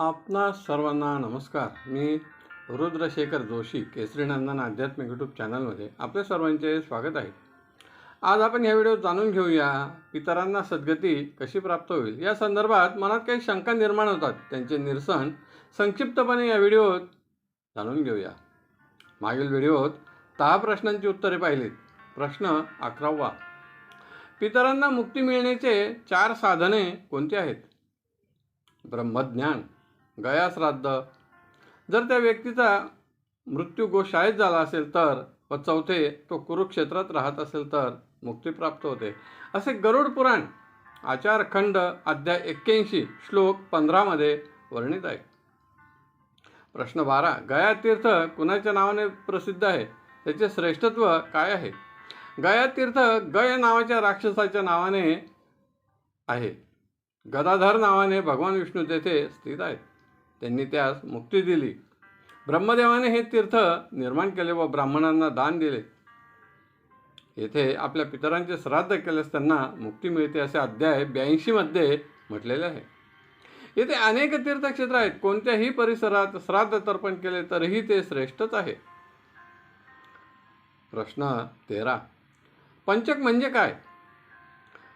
आपणा सर्वांना नमस्कार. मी रुद्रशेखर जोशी केसरीनंदन आध्यात्मिक यूट्यूब चॅनलमध्ये आपल्या सर्वांचे स्वागत आहे. आज आपण या व्हिडिओत जाणून घेऊया पितरांना सद्गती कशी प्राप्त होईल? या संदर्भात मनात काही शंका निर्माण होतात. त्यांचे निरसन संक्षिप्तपणे या व्हिडिओत जाणून घेऊया. मागील व्हिडिओत दहा प्रश्नांची उत्तरे पाहिलीत. प्रश्न अकरावा पितरांना मुक्ती मिळण्याचे चार साधने कोणती आहेत? ब्रह्मज्ञान गयाश्राद्ध जर त्या व्यक्तीचा मृत्यू गोशाळेत झाला असेल तर व चौथे तो कुरुक्षेत्रात राहत असेल तर मुक्ती प्राप्त होते. असे गरुड पुराण आचारखंड अध्याय एक्क्याऐंशी श्लोक पंधरामध्ये वर्णित आहे. प्रश्न बारा गया तीर्थ कुणाच्या नावाने प्रसिद्ध आहे? त्याचे श्रेष्ठत्व काय आहे? गया तीर्थ गय नावाच्या राक्षसाच्या नावाने आहे. गदाधर नावाने भगवान विष्णू तेथे स्थित आहेत. त्यांनी त्यास मुक्ती दिली. ब्रह्मदेवाने हे तीर्थ निर्माण केले व ब्राह्मणांना दान दिले. येथे आपल्या पितरांचे श्राद्ध केल्यास त्यांना मुक्ती मिळते असे अध्याय ब्याऐंशीमध्ये म्हटलेले आहे. येथे अनेक तीर्थक्षेत्र आहेत. कोणत्याही परिसरात श्राद्ध तर्पण केले तरीही ते श्रेष्ठच आहे. प्रश्न तेरा. पंचक म्हणजे काय?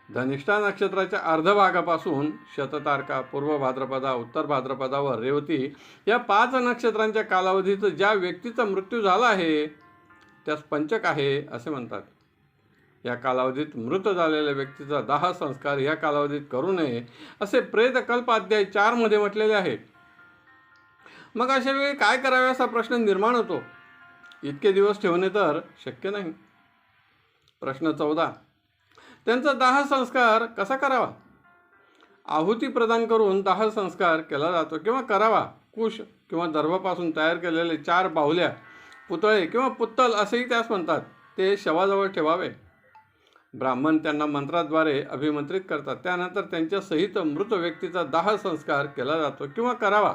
धनिष्ठा नक्षत्राच्या अर्धभागापासून शततारका पूर्व भाद्रपदा उत्तर भाद्रपदा व रेवती या पाच नक्षत्रांच्या कालावधीत ज्या व्यक्तीचा मृत्यू झाला आहे त्यास पंचक आहे असे म्हणतात. या कालावधीत मृत झालेल्या व्यक्तीचा दाह संस्कार या कालावधीत करू नये असे प्रेतकल्प अध्याय चारमध्ये म्हटलेले आहे. मग अशा वेळी काय करावे असा प्रश्न निर्माण होतो? इतके दिवस ठेवणे तर शक्य नाही. प्रश्न चौदा. त्यांचा दाह संस्कार कसा करावा? आहुती प्रदान करून दाह संस्कार केला जातो किंवा करावा. कुश किंवा दर्भापासून तयार केलेले चार बाहुल्या पुतळे किंवा पुत्तल असेही त्यास म्हणतात. ते शवाजवळ ठेवावे. ब्राह्मण त्यांना मंत्राद्वारे अभिमंत्रित करतात. त्यानंतर त्यांच्या सहित मृत व्यक्तीचा दाह संस्कार केला जातो किंवा करावा.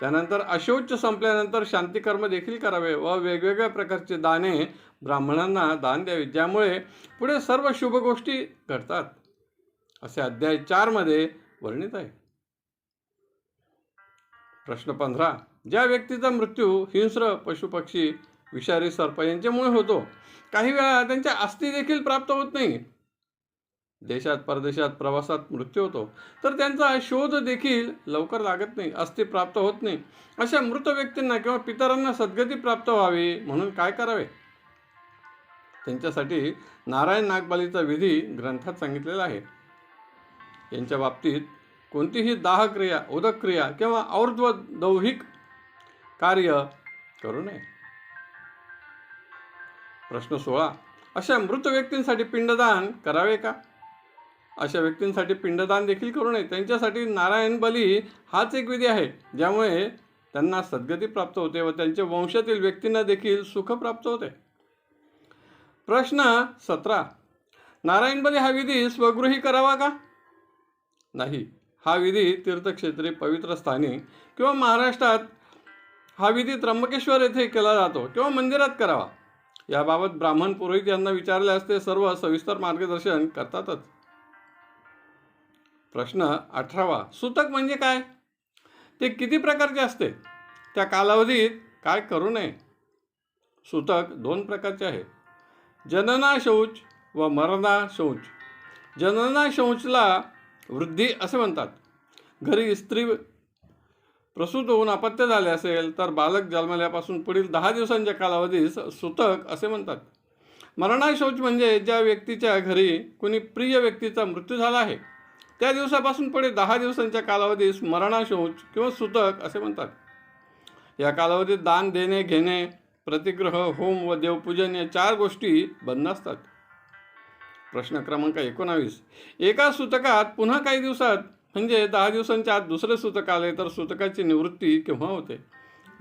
त्यानंतर अशौच संपल्यानंतर शांतिकर्म देखील करावे व वेगवेगळ्या प्रकारचे दाने ब्राह्मणांना दान द्यावे ज्यामुळे पुढे सर्व शुभ गोष्टी घडतात. असे अध्याय चारमध्ये वर्णित आहे. प्रश्न पंधरा. ज्या व्यक्तीचा मृत्यू हिंस्र पशुपक्षी विषारी सर्प यांच्यामुळे होतो काही वेळा त्यांच्या अस्थी देखील प्राप्त होत नाही. देशात परदेशात प्रवासात मृत्यू होतो. तर त्यांचा शोध देखील लवकर लागत नाही अस्थि प्राप्त होत नाही. अशा मृत व्यक्तींना किंवा पितरांना सद्गती प्राप्त व्हावी म्हणून काय करावे? त्यांच्यासाठी नारायण नागबालीचा विधी ग्रंथात सांगितलेला आहे. यांच्या बाबतीत कोणतीही दाहक्रिया उदकक्रिया किंवा और्ध्व दौहिक कार्य करू नये. प्रश्न सोळा. अशा मृत व्यक्तींसाठी पिंडदान करावे का? अशा व्यक्तींसाठी पिंडदान देखील करू नये. त्यांच्यासाठी नारायण बली हाच एक विधी आहे ज्यामुळे त्यांना सद्गती प्राप्त होते व त्यांच्या वंशातील व्यक्तींना देखील सुख प्राप्त होते. प्रश्न सतरा. नारायण बली हा विधी स्वगृही करावा का? नाही. हा विधी तीर्थक्षेत्री पवित्र स्थानी किंवा महाराष्ट्रात हा विधी त्र्यंबकेश्वर येथे केला जातो किंवा मंदिरात करावा. याबाबत ब्राह्मण पुरोहित यांना विचारल्यास ते सर्व सविस्तर मार्गदर्शन करतातच. प्रश्न अठरावा सूतक म्हणजे काय? ते किती प्रकारचे असते? त्या कालावधीत काय करू नये? सूतक दोन प्रकारचे आहे. जनना शौच व मरणा शौच. जनना शौचला वृद्धी असे म्हणतात. घरी स्त्री प्रसूत होऊन अपत्य झाले असेल तर बालक जन्मल्यापासून पुढील दहा दिवसांच्या कालावधीस सूतक असे म्हणतात. मरणाशौच म्हणजे ज्या व्यक्तीच्या घरी कुणी प्रिय व्यक्तीचा मृत्यू झाला आहे. त्या दिवसापासून पुढे दहा दिवसांच्या कालावधीस मरणा किंवा सूतक असे म्हणतात. या कालावधीत दान देणे घेणे प्रतिग्रह होम व देवपूजन या चार गोष्टी बंद असतात. प्रश्न क्रमांक एकोणावीस. एका सूतकात पुन्हा काही दिवसात म्हणजे दहा दिवसांच्या आत दुसरे सूतक आले तर सूतकाची निवृत्ती केव्हा होते?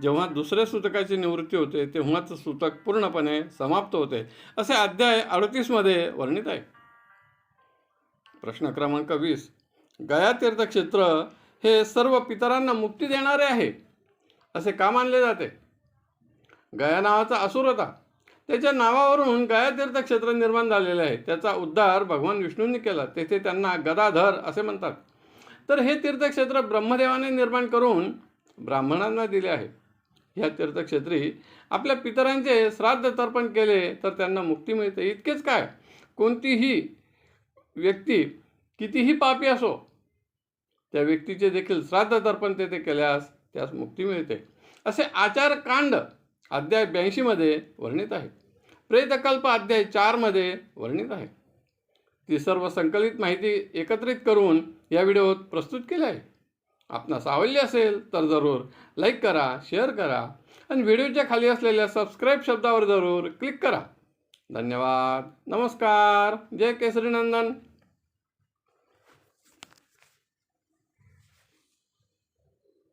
जेव्हा दुसऱ्या सूतकाची निवृत्ती होते तेव्हाच सूतक पूर्णपणे समाप्त होते असे अध्याय अडतीसमध्ये वर्णित आहे. प्रश्न क्रमांक वीस. गया तीर्थक्षेत्र हे सर्व पितरांना मुक्ती देणारे आहे. असे का मानले जाते? गया नावाचा असुर होता. त्याच्या नावावरून गया तीर्थक्षेत्र निर्माण झालेले आहे. त्याचा उद्धार भगवान विष्णूंनी केला. तेथे त्यांना गदाधर असे म्हणतात. तर हे तीर्थक्षेत्र ब्रह्मदेवाने निर्माण करून ब्राह्मणांना दिले आहे. ह्या तीर्थक्षेत्री आपल्या पितरांचे श्राद्ध तर्पण केले तर त्यांना मुक्ती मिळते. इतकेच काय? कोणतीही व्यक्ती कितीही पापी असो त्या व्यक्तीचे देखील श्राद्ध तर्पण तेथे केल्यास त्यास मुक्ती मिळते. असे आचारकांड अध्याय ब्याऐंशीमध्ये वर्णित आहे. प्रेतकल्प अध्याय चारमध्ये वर्णित आहे. ती सर्व संकलित माहिती एकत्रित करून या व्हिडिओत प्रस्तुत केली आहे. आपणास आवडली असेल तर जरूर लाईक करा शेअर करा आणि व्हिडिओच्या खाली असलेल्या सबस्क्राईब शब्दावर जरूर क्लिक करा. धन्यवाद. नमस्कार. जय केसरी नंदन.